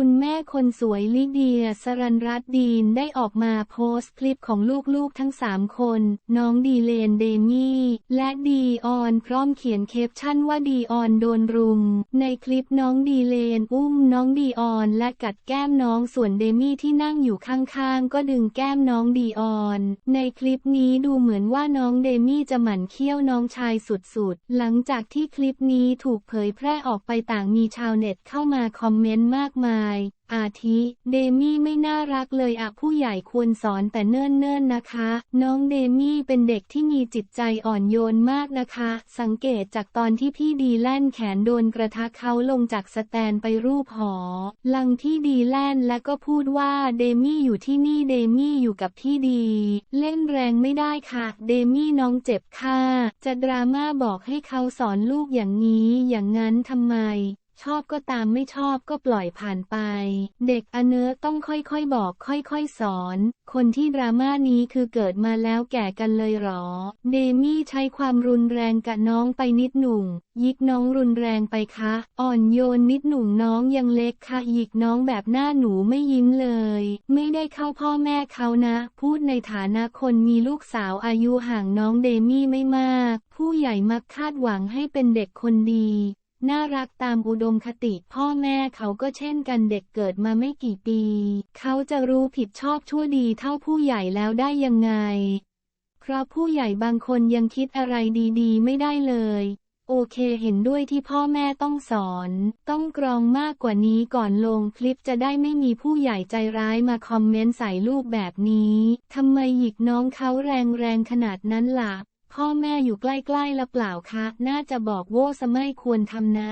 คุณแม่คนสวยลิเดีย สรันรัตดีนได้ออกมาโพสต์คลิปของลูกๆทั้งสามคน น้องดีเลนเดมี่ และดีออนพร้อมเขียนเคปชั่นว่าดีออนโดนรุม ในคลิปน้องดีเลนอุ้มน้องดีออนและกัดแก้มน้องส่วนเดมี่ที่นั่งอยู่ข้างๆ ก็ดึงแก้มน้องดีออน ในคลิปนี้ดูเหมือนว่าน้องเดมี่จะหมั่นเคี้ยวน้องชายสุดๆ หลังจากที่คลิปนี้ถูกเผยแพร่ออกไปต่างมีชาวเน็ตเข้ามาคอมเมนต์มากมายอาทิ เดมี่ไม่น่ารักเลยอะผู้ใหญ่ควรสอนแต่เนิ่นๆนะคะ น้องเดมี่เป็นเด็กที่มีจิตใจอ่อนโยนมากนะคะ สังเกตจากตอนที่พี่ดีแลนแขนโดนกระทะเขาลงจากสแตนไปรูปหอ ลังที่ดีแลนและก็พูดว่าเดมี่อยู่ที่นี่เดมี่อยู่กับพี่ดี เล่นแรงไม่ได้ค่ะ เดมี่น้องเจ็บค่ะจะดราม่าบอกให้เขาสอนลูกอย่างนี้อย่างนั้นทำไม ชอบก็ตามไม่ชอบก็ปล่อยผ่านไป เด็กอเนื้อต้องค่อยๆบอก ค่อยๆสอน คนที่ดราม่านี้คือเกิดมาแล้วแก่กันเลยหรอ เดมี่ใช้ความรุนแรงกับน้องไปนิดหนุ่งยิกน้องรุนแรงไปคะ อ่อนโยนนิดหนุ่งน้องยังเล็กค่ะยิกน้องแบบหน้าหนูไม่ยิ้มเลย ไม่ได้เข้าพ่อแม่เขานะ พูดในฐานะคนมีลูกสาวอายุห่างน้องเดมี่ไม่มาก ผู้ใหญ่มักคาดหวังให้เป็นเด็กคนดี น่ารักตามอุดมคติพ่อแม่เขาก็เช่นกันเด็กเกิดมาไม่กี่ปี เขาจะรู้ผิดชอบชั่วดีเท่าผู้ใหญ่แล้วได้ยังไง เพราะผู้ใหญ่บางคนยังคิดอะไรดีๆ ไม่ได้เลย โอเคเห็นด้วยที่พ่อแม่ต้องสอน ต้องกรองมากกว่านี้ก่อนลงคลิปจะได้ไม่มีผู้ใหญ่ใจร้ายมาคอมเมนต์ใส่ลูกแบบนี้ทำไมหยิกน้องเขาแรงๆขนาดนั้นล่ะ พ่อแม่อยู่ใกล้ๆละเปล่าคะ น่าจะบอกโว้สไม่ควรทำนะ